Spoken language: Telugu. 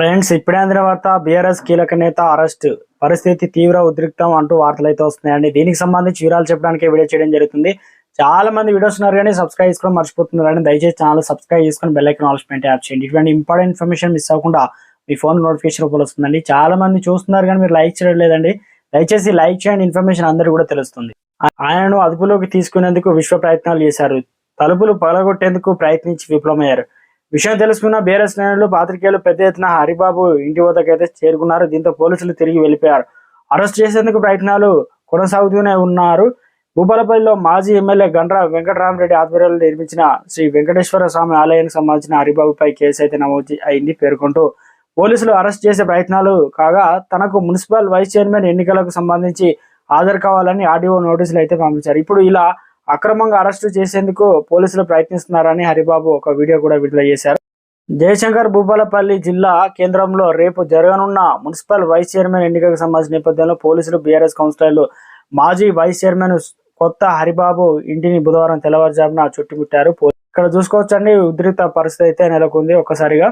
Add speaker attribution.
Speaker 1: ఫ్రెండ్స్ ఇప్పుడే అందిన వార్త బీఆర్ఎస్ కీలక నేత అరెస్ట్. పరిస్థితి తీవ్ర ఉద్రిక్తం అంటూ వార్తలు అయితే వస్తున్నాయండి. దీనికి సంబంధించి వివరాలు చెప్పడానికి వీడియో చేయడం జరుగుతుంది. చాలా మంది వీడియోస్ ఉన్నారు కానీ సబ్స్క్రైబ్ చేసుకోవడం మర్చిపోతున్నారు దయచేసి ఛానల్ సబ్స్క్రైబ్ చేసుకొని బెల్ ఐకన్ ఆల్స్మెంట్ యాప్ చేయండి. ఇటువంటి ఇంపార్టెంట్ ఇన్ఫర్మేషన్ మిస్ అవ్వకుండా మీ ఫోన్ నోటిఫికేషన్ రూపంలో వస్తుందండి. చాలా మంది చూస్తున్నారు కానీ మీరు లైక్ చేయడం లేదండి. దయచేసి లైక్ చేయండి. ఇన్ఫర్మేషన్ అందరికీ కూడా తెలుస్తుంది. ఆయనను అదుపులోకి తీసుకునేందుకు విశ్వ ప్రయత్నాలు చేశారు. తలుపులు పగలగొట్టేందుకు ప్రయత్నించి విఫలమయ్యారు. విషయం తెలుసుకున్న బీఆర్ఎస్ శ్రేణులు పాత్రికేయులు పెద్ద ఎత్తున హరిబాబు ఇంటి వద్దకైతే చేరుకున్నారు. దీంతో పోలీసులు తిరిగి వెళ్ళిపోయారు. అరెస్ట్ చేసేందుకు ప్రయత్నాలు కొనసాగుతూనే ఉన్నారు. భూపాలపల్లిలో మాజీ ఎమ్మెల్యే గండ్ర వెంకటరామరెడ్డి ఆధ్వర్యంలో నిర్మించిన శ్రీ వెంకటేశ్వర స్వామి ఆలయానికి సంబంధించిన హరిబాబుపై కేసు అయితే నమోదు అయింది పేర్కొంటూ పోలీసులు అరెస్ట్ చేసే ప్రయత్నాలు కాగా తనకు మున్సిపల్ వైస్ చైర్మన్ ఎన్నికలకు సంబంధించి హాజరు కావాలని ఆర్డీఓ నోటీసులు అయితే పంపించారు. ఇప్పుడు ఇలా అక్రమంగా అరెస్టు చేసేందుకు పోలీసులు ప్రయత్నిస్తున్నారని హరిబాబు ఒక వీడియో కూడా విడుదల చేశారు. జయశంకర్ భూపాలపల్లి జిల్లా కేంద్రంలో రేపు జరగనున్న మున్సిపల్ వైస్ చైర్మన్ ఎన్నికకు సంబంధించిన నేపథ్యంలో పోలీసులు బీఆర్ఎస్ కౌన్సిలర్లు మాజీ వైస్ చైర్మన్ కొత్త హరిబాబు ఇంటిని బుధవారం తెల్లవారుజామున చుట్టుముట్టారు. ఇక్కడ చూసుకోవచ్చండి ఉద్రిక్త పరిస్థితి అయితే నెలకొంది ఒక్కసారిగా.